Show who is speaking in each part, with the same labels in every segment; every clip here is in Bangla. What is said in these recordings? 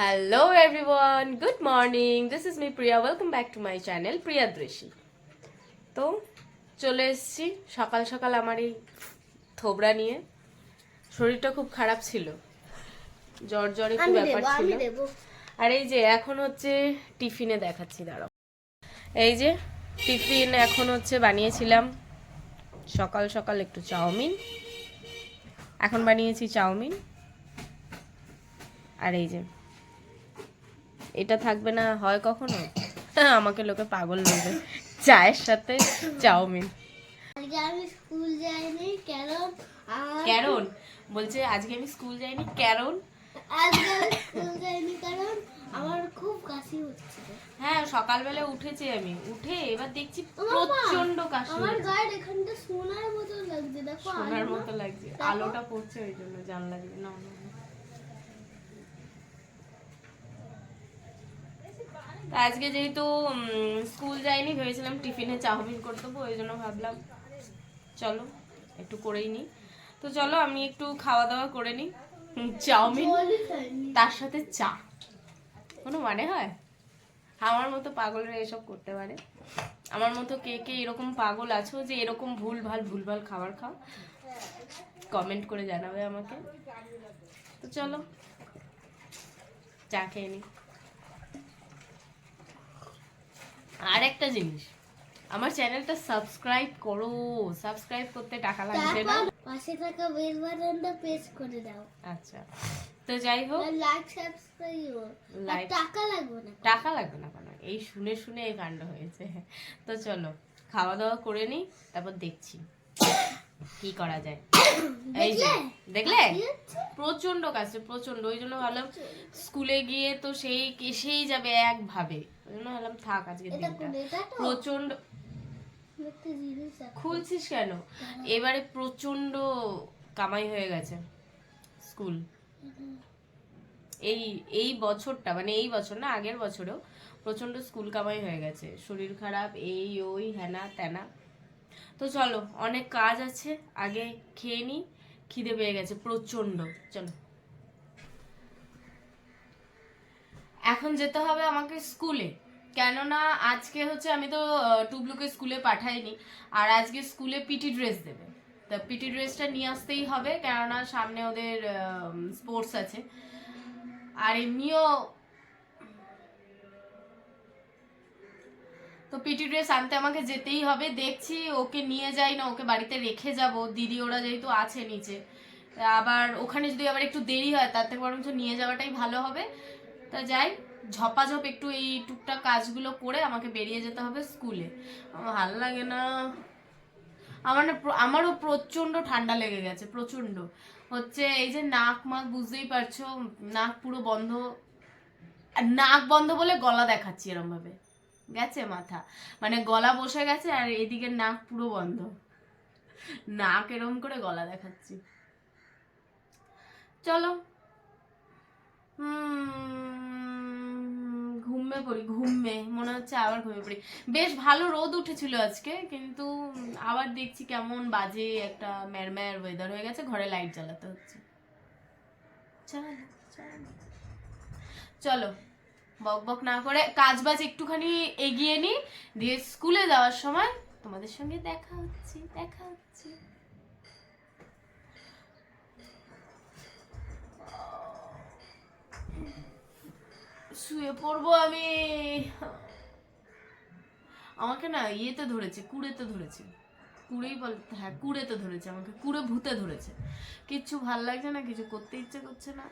Speaker 1: Hello everyone good morning this is me Priya welcome back to my channel Priya Drishi তো চলে এসেছি সকাল সকাল আমার এই থোবড়া নিয়ে। শরীরটা খুব খারাপ ছিল। জ্বর জ্বরে খুব ব্যাপার ছিল। আর এই যে এখন হচ্ছে টিফিনে দেখাচ্ছি দাঁড়াও। এই যে টিফিন এখন হচ্ছে বানিয়েছিলাম। সকাল সকাল একটু চাউমিন। এখন বানিয়েছি চাউমিন। আর এই যে এটা থাকবে না হয় কখনো? আমাকে লোকে পাগল বলবে। চায়ের সাথে চাউমিন।
Speaker 2: আমি স্কুল যাইনি কারণ
Speaker 1: ক্যারন বলছে আজকে আমি স্কুল যাইনি ক্যারন
Speaker 2: আজকে স্কুল যাইনি কারণ আমার খুব কাশি হচ্ছে।
Speaker 1: হ্যাঁ সকালবেলা উঠেছি আমি। উঠে এবার দেখছি প্রচণ্ড কাশি
Speaker 2: আমার গায়ের এখানটা সোনার মতো লাগছে দেখো
Speaker 1: সোনার। মতো লাগছে। আলোটা পড়ছে ওই জন্য জানলা দিয়ে। না না, না। তা আজকে যেহেতু স্কুল যাইনি, ভেবেছিলাম টিফিনে চাউমিন করে দেবো, ওই জন্য ভাবলাম চলো, একটু করেই নিই তো চলো, আমি একটু খাওয়া দাওয়া করে নিই চাউমিন, তার সাথে চা। কোনো মানে হয়? আমার মতো পাগলরা এসব করতে পারে। আমার মতো কে কে এরকম পাগল আছো যে এরকম ভুল ভালো ভুল ভালো খাবার খাও? কমেন্ট করে জানাবে আমাকে। তো চলো, চা খেয়ে নি। আর একটা জিনিস আমার চ্যানেলটা সাবস্ক্রাইব করো সাবস্ক্রাইব করতে টাকা লাগবে না।
Speaker 2: পাশে থাকা বেল বাটনটা প্রেস করে দাও।
Speaker 1: আচ্ছা তো যাই হোক।
Speaker 2: লাইক সাবস্ক্রাইব
Speaker 1: Like-
Speaker 2: টাকা লাগবে না
Speaker 1: টাকা লাগবে না কেন এই শুনে শুনে এই কাণ্ড হয়েছে। তো চলো খাওয়া দাওয়া করে নি তারপর দেখছি কি করা যায়। এই যে দেখলে? প্রচণ্ড কাছে প্রচণ্ড ওই জন্য ভাবলাম স্কুলে গিয়ে তো সেই এসেই যাবে একভাবে। ওই জন্য ভাবলাম থাক আজকে দিনটা।
Speaker 2: প্রচণ্ড
Speaker 1: খুলছিস কেন? এবারে প্রচণ্ড কামাই হয়ে গেছে স্কুল। এই এই বছরটা মানে এই বছর না আগের বছরেও প্রচণ্ড স্কুল কামাই হয়ে গেছে। শরীর খারাপ এই ওই হ্যানা ত্যানা তো চলো অনেক কাজ আছে আগে খেয়ে নি খিদে পেয়ে গেছে প্রচণ্ড চলো। এখন যেতে হবে আমাকে স্কুলে। কেননা আজকে হচ্ছে আমি তো টুবলুকে স্কুলে পাঠাইনি। আর আজকে স্কুলে পিটি ড্রেস দেবে। তা পিটি ড্রেসটা নিয়ে আসতেই হবে, কেননা সামনে ওদের স্পোর্টস আছে। আর এমনিও তো পিটি ড্রেস আনতে আমাকে যেতেই হবে। দেখছি ওকে নিয়ে যাই না, ওকে বাড়িতে রেখে যাব। দিদি ওরা যেহেতু আছে নিচে। আবার ওখানে যদি আবার একটু দেরি হয় তার থেকে বরঞ্চ নিয়ে যাওয়াটাই ভালো হবে। তা যাই, ঝপাঝপ একটু এই টুকটাক কাজগুলো করে আমাকে বেরিয়ে যেতে হবে স্কুলে। আমার ভালো লাগে না। আমার না আমারও প্রচণ্ড ঠান্ডা লেগে গেছে প্রচণ্ড হচ্ছে এই যে নাক মাক বুঝতেই পারছ, নাক পুরো বন্ধ। নাক বন্ধ বলে গলা দেখাচ্ছি এরম ভাবে গেছে মাথা। মানে গলা বসে গেছে আর এদিকে নাক পুরো বন্ধ। নাক এরম করে গলা দেখাচ্ছি। চলো। ঘুমে পড়ি, ঘুমে, মনে হচ্ছে আবার ঘুমিয়ে পড়ি। বেশ ভালো রোদ উঠেছিল আজকে, কিন্তু আবার দেখছি কেমন বাজে একটা ম্যারম্যার ওয়েদার হয়ে গেছে, ঘরে লাইট জ্বালাতে হচ্ছে। চলো। চলো, বক বক না করে কাজ বাজ একটুখানি এগিয়ে নি, দিয়ে স্কুলে যাওয়ার সময় তোমাদের সঙ্গে দেখা হচ্ছে দেখা হচ্ছে। শুয়ে পড়ব আমি। আমাকে না ইয়েতে ধরেছে, কুড়েতে ধরেছে। কুড়েই বল হ্যাঁ কুড়েতে ধরেছে, আমাকে কুড়ে ভূতে ধরেছে। কিচ্ছু ভালো লাগছে না, কিছু করতে ইচ্ছে করছে না।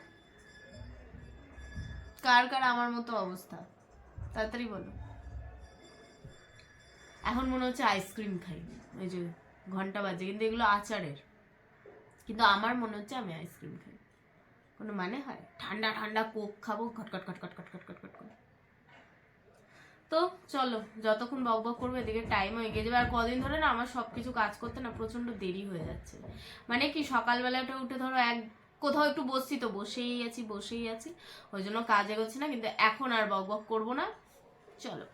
Speaker 1: কার কার আমার মতো অবস্থা? তাড়াতাড়ি বলো। এখন মনে হচ্ছে আইসক্রিম খাই। ওই যে ঘণ্টা বাজে, কিন্তু এগুলো আচারের। কিন্তু আমার মনে হচ্ছে আমি আইসক্রিম খাই। কোনো মানে হয়? ঠান্ডা ঠান্ডা কোক খাব খটখট খটখট খটখট খটখট করে তো চলো, যতক্ষণ বক বক করব, এদিকে টাইমও এগিয়ে যাবে। আর কদিন ধরে না আমার সব কিছু কাজ করতে না প্রচণ্ড দেরি হয়ে যাচ্ছে। মানে কি সকালবেলাটা উঠে ধরো এক, কোথাও একটু বসছি তো বসেই আছি বসেই আছি। ওই জন্য কাজ এগোচ্ছে না, কিন্তু এখন আর বক বক করব না। চলো।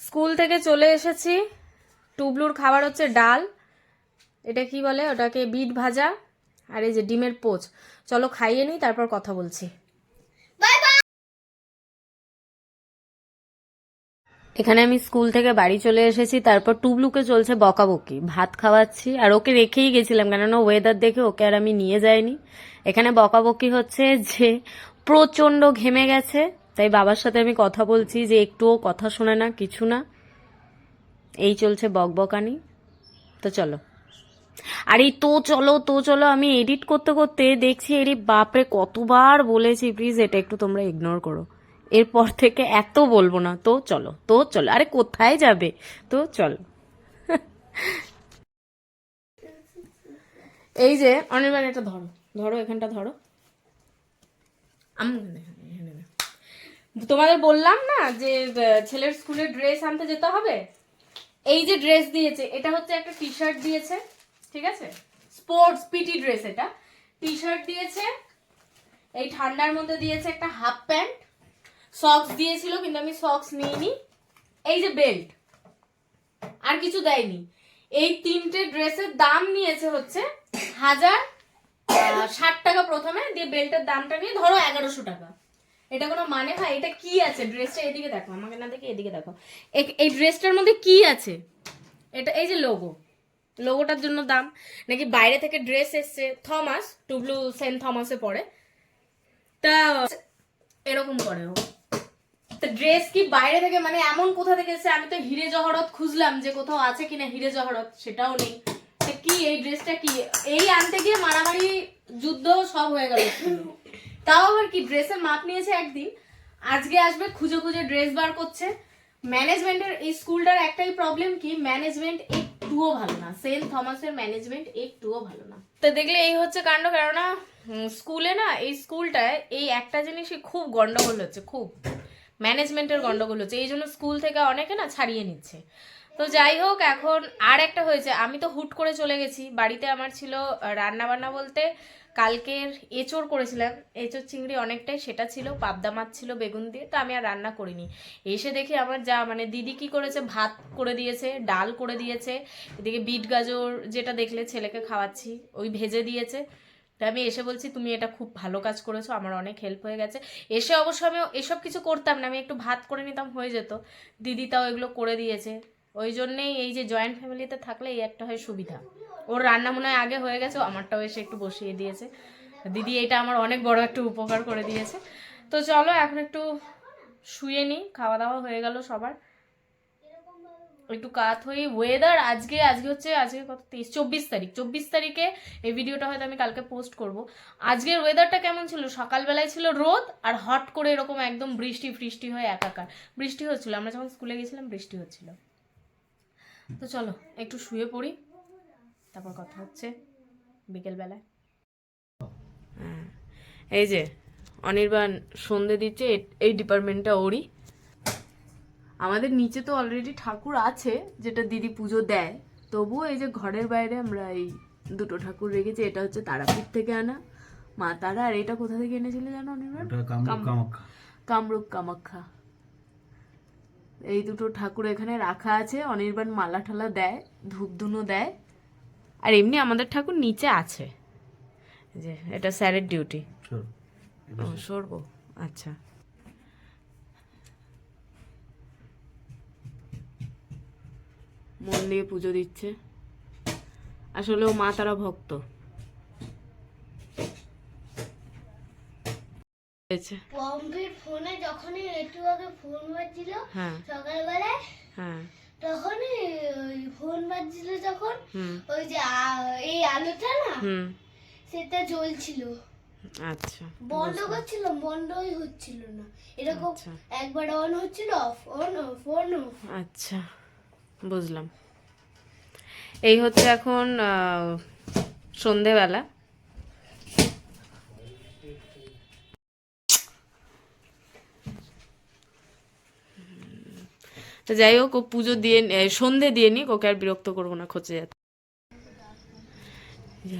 Speaker 1: স্কুল থেকে চলে এসেছি। টুবলুর খাবার হচ্ছে ডাল। এটা কি বলে? ওটাকে বিট ভাজা। আর এই যে ডিমের পোচ। চলো খাইয়ে নিই, তারপর কথা বলছি। এখানে আমি স্কুল থেকে বাড়ি চলে এসেছি, তারপর টুবলুকে চলছে বকাবকি। ভাত খাওয়াচ্ছি, আর ওকে রেখেই গেছিলাম, কেননা ওয়েদার দেখে ওকে আর আমি নিয়ে যাইনি। এখানে বকাবকি হচ্ছে যে, প্রচণ্ড ঘেমে গেছে, তাই বাবার সাথে আমি কথা বলছি যে একটুও কথা শোনে না, কিছু না। এই চলছে বকবকানি। তো চলো। আর এই তো চলো তো চলো, আমি এডিট করতে করতে দেখছি এরই বাপরে, কতবার বলেছি প্লিজ এটা একটু তোমরা ইগনোর করো। এরপর থেকে এত বলব না, তো চলো তো চলো, আরে কোথায় যাবে? তো চলো। এই যে, অনির্বাণ, এটা ধরো ধরো, এখানটা ধরো। তোমাদের বললাম না যে ছেলের স্কুলে ড্রেস আনতে যেতে হবে? এই যে ড্রেস দিয়েছে, এটা হচ্ছে একটা টি শার্ট দিয়েছে। ঠিক আছে? স্পোর্টস পিটি ড্রেস এটা। টি শার্ট দিয়েছে, এই ঠান্ডার মধ্যে দিয়েছে একটা হাফ প্যান্ট সক্স দিয়েছিল, কিন্তু আমি সক্স নিইনি। এই যে বেল্ট আর কিছু দেয়নি। এই তিনটে ড্রেসের দাম নিয়েছে হচ্ছে হাজার ষাট টাকা প্রথমে, দিয়ে বেল্টের দামটা নিয়ে ধরো এগারোশো টাকা। এটা কোনো মানে হয়? এটা কি আছে? ড্রেসটা এদিকে দেখো, আমাকে না দেখে এদিকে দেখো। এই ড্রেসটার মধ্যে কি আছে? এটা, এই যে লোগো লোগোটার জন্য দাম। নাকি বাইরে থেকে ড্রেস এসছে থমাস টুবলু সেন্ট থমাসে পড়ে। তা এরকম করে ও। ড্রেস কি বাইরে থেকে মানে এমন কোথা থেকে এসছে? আমি তো হিরে জহরত খুঁজলাম যে কোথাও আছে কিনা হিরে জহরত, সেটাও নেই। কি এই ড্রেসটা কি? এই আনতে গিয়ে মারামারি, যুদ্ধ সব হয়ে গেল তাও আবার কি ড্রেসের মাপ নিয়েছে একদিন। আজকে আসবে, খুঁজে খুঁজে ড্রেস বার করছে। ম্যানেজমেন্টের এই স্কুলটার একটাই প্রবলেম কি? ম্যানেজমেন্ট একটুও ভালো না। সেন্ট থমাসের ম্যানেজমেন্ট একটুও ভালো না। তো দেখলে এই হচ্ছে কাণ্ড, কেননা স্কুলে না, এই স্কুলটায় এই একটা জিনিসই খুব গন্ডগোল হচ্ছে, খুব। ম্যানেজমেন্টের গন্ডগোল হচ্ছে। এই জন্য স্কুল থেকে অনেকে না ছাড়িয়ে নিচ্ছে। তো যাই হোক, এখন আর একটা হয়েছে। আমি তো হুট করে চলে গেছি। বাড়িতে আমার ছিল রান্না বান্না বলতে কালকের এঁচোড় করেছিলাম। এঁচোড় চিংড়ি অনেকটাই, সেটা ছিল, পাবদা মাছ ছিল, বেগুন দিয়ে, তো আমি আর রান্না করিনি। এসে দেখি আমার যা মানে দিদি কি করেছে? ভাত করে দিয়েছে, ডাল করে দিয়েছে, এদিকে বিট গাজর যেটা দেখলে ছেলেকে খাওয়াচ্ছি, ওই ভেজে দিয়েছে। তা আমি এসে বলছি, তুমি এটা খুব ভালো কাজ করেছ, আমার অনেক হেল্প হয়ে গেছে। এসে অবশ্য আমি এসব কিছু করতাম না, আমি একটু ভাত করে নিতাম, হয়ে যেত। দিদি তাও এগুলো করে দিয়েছে। ওই জন্যেই এই যে জয়েন্ট ফ্যামিলিতে থাকলে এই একটা হয় সুবিধা। ওর রান্না মনে হয় আগে হয়ে গেছে আমারটাও এসে একটু বসিয়ে দিয়েছে। দিদি, এটা আমার অনেক বড় একটা উপকার করে দিয়েছে। তো চলো, এখন একটু শুয়ে নিই খাওয়া দাওয়া হয়ে গেল সবার। একটু কাত হয়ে ওয়েদার আজকে আজকে হচ্ছে, আজকে কত তেইশ, চব্বিশ তারিখ। চব্বিশ তারিখে এই ভিডিওটা হয়তো আমি কালকে পোস্ট করব। আজকের ওয়েদারটা কেমন ছিল? সকালবেলায় ছিল রোদ আর হট করে এরকম একদম বৃষ্টি, ফৃষ্টি হয়ে একাকার। বৃষ্টি হচ্ছিল, আমরা যখন স্কুলে গেছিলাম, বৃষ্টি হচ্ছিল। তো চলো একটু শুয়ে পড়ি। তারপর কথা হচ্ছে বিকেলবেলায়। হ্যাঁ, এই যে অনির্বাণ সন্ধে দিচ্ছে এই ডিপার্টমেন্টটা ওরই। আমাদের নিচে তো অলরেডি ঠাকুর আছে যেটা দিদি পুজো দেয়। তবুও এই যে ঘরের বাইরে আমরা এই দুটো ঠাকুর রেখেছি এটা হচ্ছে তারাপীঠ থেকে আনা। মা তারা আর এটা কোথা থেকে এনেছিলে জানো অনির্বাণ?
Speaker 3: ওটা কাম-
Speaker 1: কাম-
Speaker 3: কামাখ্যা।
Speaker 1: কামরূপ কামাখ্যা। এই দুটো ঠাকুর এখানে রাখা আছে অনির্বাণ মালা ঠালা দেয় ধূপ ধুনো দেয়। আর এমনি আমাদের ঠাকুর নিচে আছে। যে এটা স্যারের ডিউটি। সরবো? আচ্ছা। মন দিয়ে পুজো দিচ্ছে। আসলে ও মা তারা ভক্ত। হয়েছে।
Speaker 2: পম্পির ফোনে যখনই একটু আগে ফোন বাজছিল
Speaker 1: হ্যাঁ।
Speaker 2: সকালবেলায়
Speaker 1: হ্যাঁ।
Speaker 2: তখনই ফোন বাজছিল যখন ওই যে এই আলোটা না
Speaker 1: হুম।
Speaker 2: সেটা জ্বলছিল।
Speaker 1: আচ্ছা
Speaker 2: বন্ধ করছিল বন্ধই হচ্ছিল না। এরকম
Speaker 1: আচ্ছা।
Speaker 2: একবার অন হচ্ছিল off on off on off
Speaker 1: আচ্ছা বুঝলাম। এই হচ্ছে এখন সন্ধেবেলা। তো যাই হোক, ও পুজো দিয়ে সন্ধে দিয়ে নিক, ওকে আর বিরক্ত করব না খোঁজে যাতে।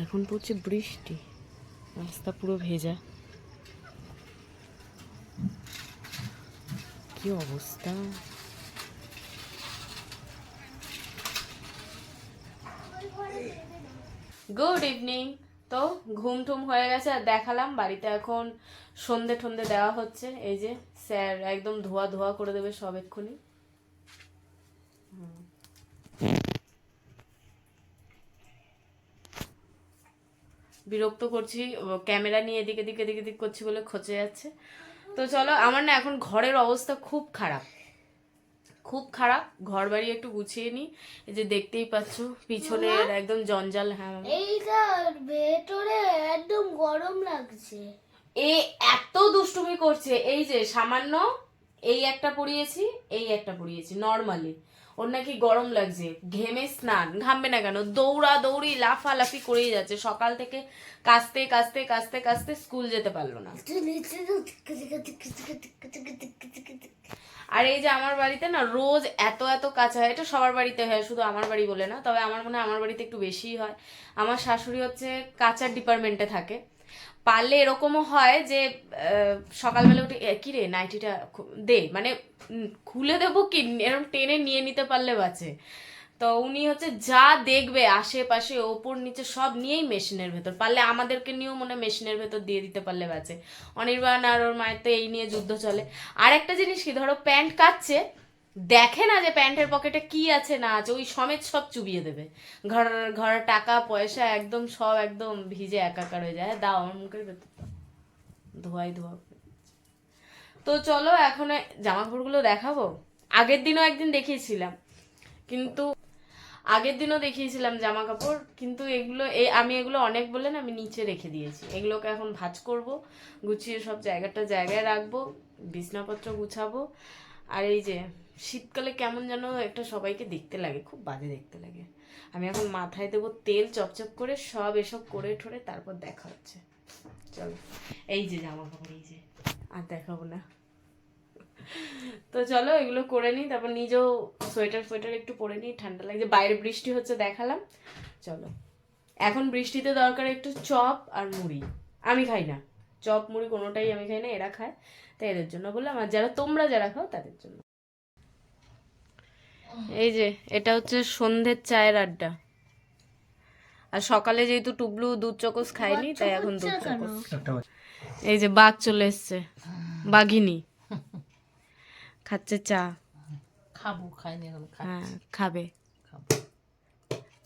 Speaker 1: এখন পড়ছে বৃষ্টি, রাস্তা পুরো ভেজা। কি অবস্থা? গুড ইভিনিং তো ঘুম টুম হয়ে গেছে, আর দেখালাম বাড়িতে এখন সন্ধে ঠন্ধে দেওয়া হচ্ছে। এই যে স্যার একদম ধোয়া ধোয়া করে দেবে সব এক্ষুনি। বিরক্ত করছি ক্যামেরা নিয়ে এদিকে দিকে দিকে দিক করছি বলে খচে যাচ্ছে। তো চলো আমার না এখন ঘরের অবস্থা খুব খারাপ। খুব খারাপ ঘর বাড়ি একটু গুছিয়ে এই যে দেখতেই পাচ্ছ পিছনের একদম জঞ্জাল হ্যাঁ
Speaker 2: এইটা ভেতরে একদম গরম লাগছে।
Speaker 1: এ এত দুষ্টুমি করছে। এই যে সামান্য এই একটা পরিয়েছি এই একটা পরিয়েছি নর্মালি। ওর নাকি গরম লাগছে। ঘেমে স্নান। ঘামবে না কেন? দৌড়া দৌড়ি, লাফালাফি করেই যাচ্ছে। সকাল থেকে কাস্তে কাস্তে কাস্তে কাস্তে স্কুল যেতে পারল না। আর এই যে আমার বাড়িতে না রোজ এত এত কাঁচা হয়। এটা সবার বাড়িতে হয়, শুধু আমার বাড়ি বলে না। তবে আমার মনে হয় আমার বাড়িতে একটু বেশিই হয়। আমার শাশুড়ি হচ্ছে কাঁচার ডিপার্টমেন্টে থাকে। পারলে এরকমও হয় যে সকালবেলা উঠে "এ, কি রে নাইটিটা দে মানে খুলে দেবো কি? এরকম টেনে নিয়ে নিতে পারলে বাঁচে। তো উনি হচ্ছে যা দেখবে আশেপাশে ওপর নিচে সব নিয়েই মেশিনের ভেতর। পারলে আমাদেরকে নিয়েও মনে মেশিনের ভেতর দিয়ে দিতে পারলে বাঁচে। অনির্বাণ আর ওর মায়ের তো এই নিয়ে যুদ্ধ চলে। আর একটা জিনিস কি ধরো প্যান্ট কাচ্ছে দেখে না যে প্যান্টের পকেটে কি আছে না আছে, ওই সমেত সব চুবিয়ে দেবে। ঘর ঘর টাকা, পয়সা একদম সব একদম ভিজে একাকার হয়ে যায়। দাও, আমার মুখের ভেতর। ধোয়াই ধোয়া। তো চলো, এখন জামা কাপড়গুলো দেখাবো। আগের দিনও একদিন দেখিয়েছিলাম। কিন্তু আগের দিনও দেখিয়েছিলাম জামা কাপড় কিন্তু এগুলো, এ, আমি এগুলো অনেক বলে না, আমি নিচে রেখে দিয়েছি। এগুলোকে এখন ভাঁজ করব, গুছিয়ে সব জায়গাটা জায়গায় রাখব, বিছনাপত্র গুছাবো। আর এই যে শীতকালে কেমন যেন একটা সবাইকে দেখতে লাগে, খুব বাজে দেখতে লাগে। আমি এখন মাথায় দেবো তেল চপচপ করে, সব এসব করে ঠোরে তারপর দেখা হচ্ছে। চলো, এই যে জামা কাপড়, এই যে। আর দেখাবো না। তো চলো, এগুলো করে নিই, তারপর নিজেও সোয়েটার ফোয়েটার একটু পরে নিই, ঠান্ডা লাগছে। বাইরে বৃষ্টি হচ্ছে, দেখালাম। চলো, এখন বৃষ্টিতে দরকার একটু চপ আর মুড়ি। আমি খাই না। চপ, মুড়ি কোনোটাই আমি খাই না, এরা খায়। তাই এদের জন্য বললাম, আর যারা, তোমরা যারা খাও, তাদের জন্য। এই যে এটা হচ্ছে সন্ধ্যের চায়ের আড্ডা। আর সকালে যেহেতু টুবলু দুধ চকোস খায়নি তাই এখন দুধ চকোস। এই যে বাঘ চলে এসছে বাঘিনী। খাচ্ছে চা।
Speaker 3: খাব খাইনি এখন
Speaker 1: হ্যাঁ খাবে।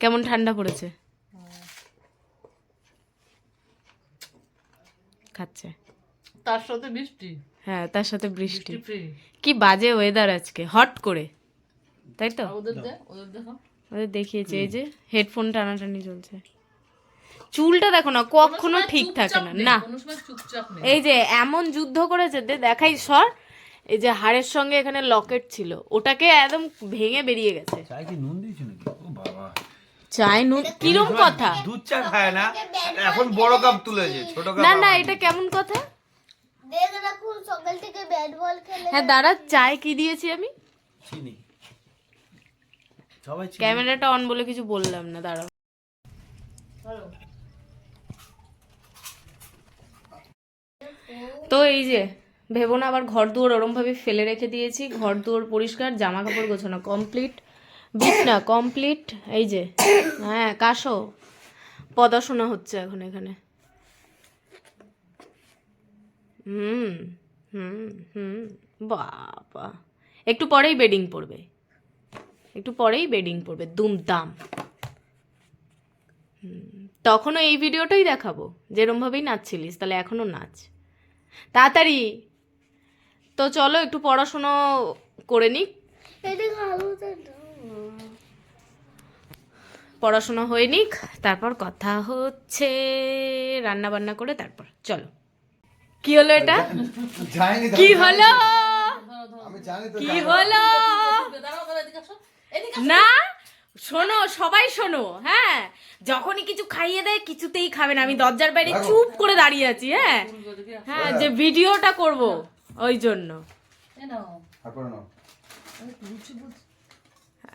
Speaker 1: কেমন ঠান্ডা পড়েছে? খাচ্ছে।
Speaker 3: তার সাথে বৃষ্টি
Speaker 1: হ্যাঁ তার সাথে বৃষ্টি।
Speaker 3: বৃষ্টি
Speaker 1: কি বাজে ওয়েদার আজকে হট করে। তাই তো?
Speaker 3: ওদের দেখো
Speaker 1: ওদের দেখিয়েছে এই যে হেডফোন টানাটানি চলছে। চুলটা দেখো না কখনো ঠিক থাকে না না। এই যে এমন যুদ্ধ করেছে দে দেখাই সর। এই যে হাড়ের সঙ্গে এখানে লকেট ছিল ওটাকে একদম ভেঙে বেরিয়ে গেছে।
Speaker 4: নুন দিয়েছ নাকি? ও বাবা।
Speaker 1: চাই নুন? কিরম কথা?
Speaker 4: দুধ চা খায় না? এখন বড় কাপ তুলেছে ছোট কাপ
Speaker 1: না না এটা কেমন কথা?
Speaker 2: সকাল থেকে ব্যাট বল খেলে।
Speaker 1: হ্যাঁ দাঁড়া চায় কি দিয়েছি আমি?
Speaker 4: চিনি। সবাই
Speaker 1: ক্যামেরাটা অন বলে কিছু বললাম না, দাঁড়াও। তো এই যে, ভেবো না আবার ঘর দুয়ার ওরম ভাবে ফেলে রেখে দিয়েছি, ঘর দুয়ার পরিষ্কার জামা কাপড় গোছানো কমপ্লিট বিছনা কমপ্লিট এই যে হ্যাঁ কাশো পদাশোনা হচ্ছে এখন এখানে। হুম হুম হুম, বাবা। একটু পরেই বেডিং পড়বে একটু পরেই বেডিং পড়বে দুমদাম। তখনও এই ভিডিওটাই দেখাবো যেরমভাবেই নাচছিলিস তাহলে এখনও নাচ। তাড়াতাড়ি তো চলো একটু পড়াশুনো করে নিক। পড়াশুনো হয়ে নিক তারপর কথা হচ্ছে রান্না বান্না করে তারপর চলো। কি হলো এটা?
Speaker 4: জানি
Speaker 1: কি হলো?
Speaker 4: আমি
Speaker 1: কি হলো?
Speaker 3: দাঁড়াও দাঁড়াও এদিকে আসো। এদিকে
Speaker 1: না শোনো সবাই শোনো হ্যাঁ? যখনই কিছু খাইয়ে দেয় কিছুতেই খাবে না। আমি দরজার বাইরে চুপ করে দাঁড়িয়ে আছি হ্যাঁ?
Speaker 3: আসো।
Speaker 1: হ্যাঁ যে ভিডিওটা করব ওই জন্য।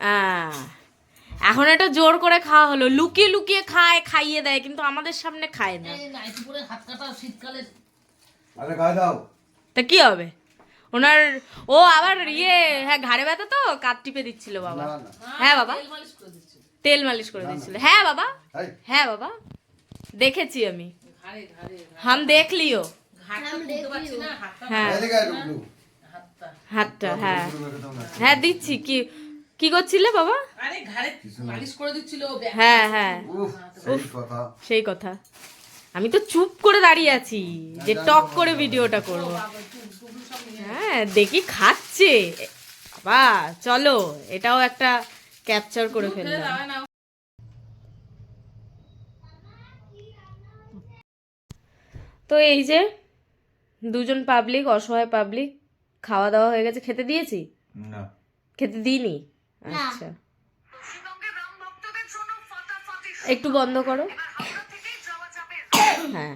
Speaker 1: আহ, এখন একটা জোর করে খাওয়া হলো। লুকিয়ে লুকিয়ে খায় খাইয়ে দেয় কিন্তু আমাদের সামনে খায় না।
Speaker 3: এই নাইটি পরে হাত কাটা শীতকালে
Speaker 4: আরে গায়ে দাও।
Speaker 1: তা কি হবে? ওনার ও আবার ইয়ে হ্যাঁ ঘাড়ে ব্যথা তো কাত টিপে দিচ্ছিল বাবা। হ্যাঁ বাবা।
Speaker 3: তেল মালিশ করে দিচ্ছি
Speaker 1: তেল মালিশ করে দিচ্ছিল। হ্যাঁ বাবা। হ্যাঁ বাবা। দেখেছি আমি। হাম
Speaker 3: দেখলিও।
Speaker 1: হ্যাঁ।
Speaker 4: টুকলু
Speaker 3: হাতটা।
Speaker 1: হ্যাঁ। হ্যাঁ দিচ্ছি। কি কি করছিলে বাবা?
Speaker 3: আরে ঘাড়ে মালিশ করে দিচ্ছিল
Speaker 1: হ্যাঁ হ্যাঁ।
Speaker 5: সেই কথা।
Speaker 1: সেই কথা। আমি তো চুপ করে দাঁড়িয়ে আছি যে টক করে ভিডিওটা করব। হ্যাঁ দেখি খাচ্ছে। বাবা চলো এটাও একটা ক্যাপচার করে ফেললাম। তো এই যে দুজন পাবলিক অসহায় পাবলিক খাওয়া দাওয়া হয়ে গেছে। খেতে দিয়েছি?
Speaker 5: না।
Speaker 1: খেতে দিইনি? আচ্ছা। একটু বন্ধ করো। হ্যাঁ।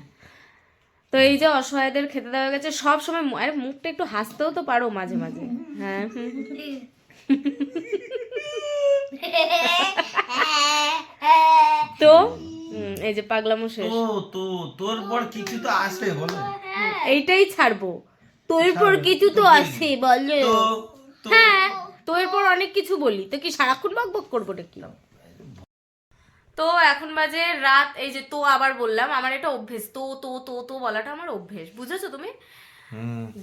Speaker 1: তো এই যে অসহায়দের খেতে দেওয়া গেছে সব সময় আরে মুখটা একটু হাসতেও তো পারো মাঝে মাঝে। হ্যাঁ। তো এই যে পাগলামো শেষ।
Speaker 5: তো তো তোর পর কিছু তো আসে বলো।
Speaker 1: এইটাই ছাড়বো। তোর পর কিছু তো আছে বলে। হ্যাঁ তো এরপর অনেক কিছু বলি। তো কি সারাক্ষণ বক বক করব নাকি? তো এখন বাজে রাত এই যে তো আবার বললাম আমার এটা অভ্যেস তো তো তো তো বলাটা আমার অভ্যেস বুঝেছ তুমি?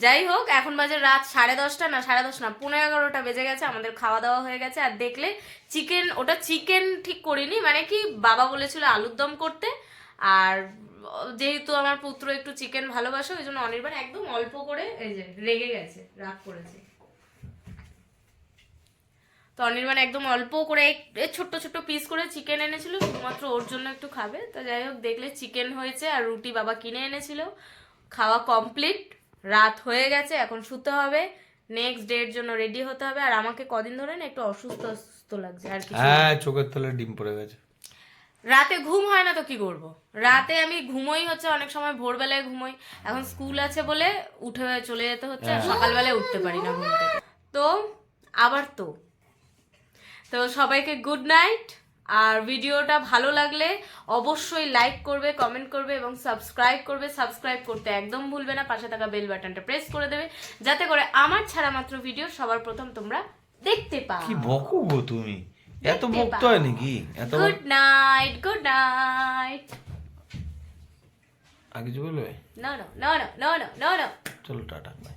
Speaker 1: যাই হোক এখন বাজে রাত সাড়ে দশটা না সাড়ে দশ না পনেরো এগারোটা বেজে গেছে আমাদের খাওয়া দাওয়া হয়ে গেছে আর দেখলে চিকেন ওটা চিকেন ঠিক করিনি মানে কি বাবা বলেছিল আলুর দম করতে আর যেহেতু আমার পুত্র একটু চিকেন ভালোবাসে ওই জন্য অনির্বাণ একদম অল্প করে এই যে রেগে গেছে রাগ করেছে। অনির্বাণ একদম অল্প করে ছোট্ট ছোট্ট পিস করে চিকেন এনেছিল শুধুমাত্র ওর জন্য একটু খাবে। তো যাই হোক দেখলে চিকেন হয়েছে আর রুটি বাবা কিনে এনেছিল। খাওয়া কমপ্লিট রাত হয়ে গেছে এখন শুতে হবে। নেক্সট ডে এর জন্য রেডি হতে হবে। আর আমাকে কদিন ধরে না একটু অসুস্থ অসুস্থ লাগছে আর কি
Speaker 4: হ্যাঁ চোখের তলে ডিম পড়ে গেছে।
Speaker 1: রাতে ঘুম হয় না তো কি করব? রাতে আমি ঘুমোই হচ্ছে অনেক সময় ভোরবেলায় ঘুমোই। এখন স্কুল আছে বলে উঠে চলে যেতে হচ্ছে আর সকালবেলায় উঠতে পারি না ঘুম থেকে। তো আবার তো। তো সবাইকে গুড নাইট আর ভিডিওটা ভালো লাগলে অবশ্যই লাইক করবে কমেন্ট করবে এবং সাবস্ক্রাইব করবে। সাবস্ক্রাইব করতে একদম ভুলবে না। পাশে থাকা বেল বাটনটা প্রেস করে দেবে। যাতে করে আমার ছাড়া মাত্র ভিডিও সবার প্রথম তোমরা দেখতে পাও।
Speaker 4: কি বকো গো তুমি? এত বকতে হয় নাকি? এত
Speaker 1: গুড নাইট গুড নাইট
Speaker 4: কিছু বলবে?
Speaker 1: না না no, না no, no, no.
Speaker 4: চলো টাটা বাই